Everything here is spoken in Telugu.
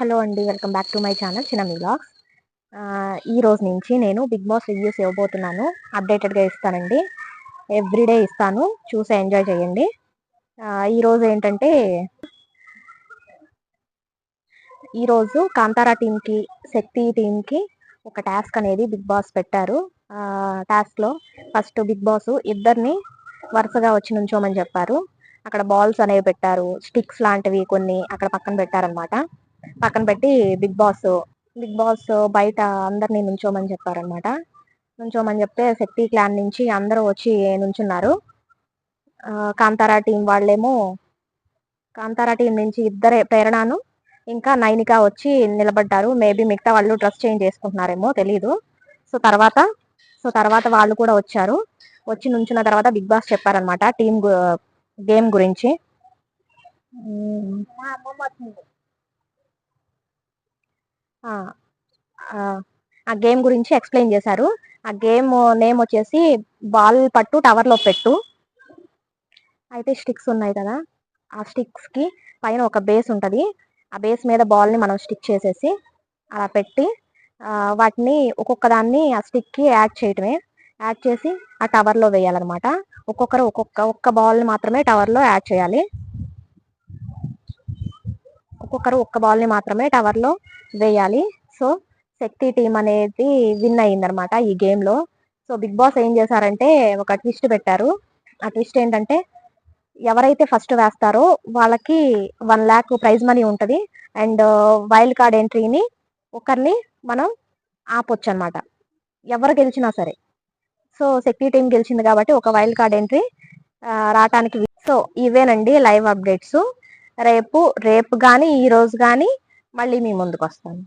హలో అండి welcome back to my channel చిన్న వ్లాగ్స్. ఈ రోజు నుంచి నేను బిగ్ బాస్ రివ్యూస్ ఇవ్వబోతున్నాను. అప్డేటెడ్గా ఇస్తానండి. ఎవ్రీడే ఇస్తాను. చూసి ఎంజాయ్ చేయండి. ఈరోజు ఏంటంటే ఈరోజు కాంతారా టీంకి శక్తి టీంకి ఒక టాస్క్ అనేది బిగ్ బాస్ పెట్టారు. టాస్క్లో ఫస్ట్ బిగ్ బాస్ ఇద్దరిని వరుసగా వచ్చి నుంచోమని చెప్పారు. అక్కడ బాల్స్ అనేవి పెట్టారు. స్టిక్స్ లాంటివి కొన్ని అక్కడ పక్కన పెట్టారనమాట పక్కన పెట్టి బిగ్ బాస్ బిగ్ బాస్ బయట అందరినీ నుంచోమని చెప్పారనమాట నుంచోమని చెప్తే శక్తి క్లాన్ నుంచి అందరూ వచ్చి నుంచున్నారు. కాంతారా టీం వాళ్ళేమో కాంతారా టీం నుంచి ఇద్దరే ప్రేరణను ఇంకా నైనిక వచ్చి నిలబడ్డారు. మేబీ మిగతా వాళ్ళు డ్రెస్ చేంజ్ చేసుకుంటున్నారేమో తెలీదు. సో తర్వాత సో తర్వాత వాళ్ళు కూడా వచ్చారు. వచ్చి నుంచున్న తర్వాత బిగ్ బాస్ చెప్పారనమాట టీం గేమ్ గురించి. ఆ గేమ్ గురించి ఎక్స్ప్లెయిన్ చేశారు. ఆ గేమ్ నేమ్ వచ్చేసి బాల్ పట్టు టవర్లో పెట్టు. అయితే స్టిక్స్ ఉన్నాయి కదా ఆ స్టిక్స్కి పైన ఒక బేస్ ఉంటుంది. ఆ బేస్ మీద బాల్ని మనం స్టిక్ చేసేసి అలా పెట్టి వాటిని ఒక్కొక్క దాన్ని ఆ స్టిక్కి యాడ్ చేయటమే. యాడ్ చేసి ఆ టవర్లో వేయాలన్నమాట. ఒక్కొక్కరు ఒక్కొక్క ఒక్క బాల్ని మాత్రమే టవర్లో యాడ్ చేయాలి. ఒక్కొక్కరు ఒక్క బాల్ని మాత్రమే టవర్లో వేయాలి. సో శక్తి టీం అనేది విన్ అయిందనమాట ఈ గేమ్లో సో బిగ్ బాస్ ఏం చేశారంటే ఒక ట్విస్ట్ పెట్టారు. ఆ ట్విస్ట్ ఏంటంటే ఎవరైతే ఫస్ట్ వేస్తారో వాళ్ళకి వన్ ల్యాక్ ప్రైజ్ మనీ ఉంటుంది. అండ్ వైల్డ్ కార్డ్ ఎంట్రీని ఒకరిని మనం ఆపొచ్చు అనమాట ఎవరు గెలిచినా సరే. సో శక్తి టీం గెలిచింది కాబట్టి ఒక వైల్డ్ కార్డ్ ఎంట్రీ రావటానికి సో ఇవేనండి లైవ్ అప్డేట్స్. రేపు రేపు కానీ ఈ రోజు కానీ మళ్ళీ మీ ముందుకు వస్తాను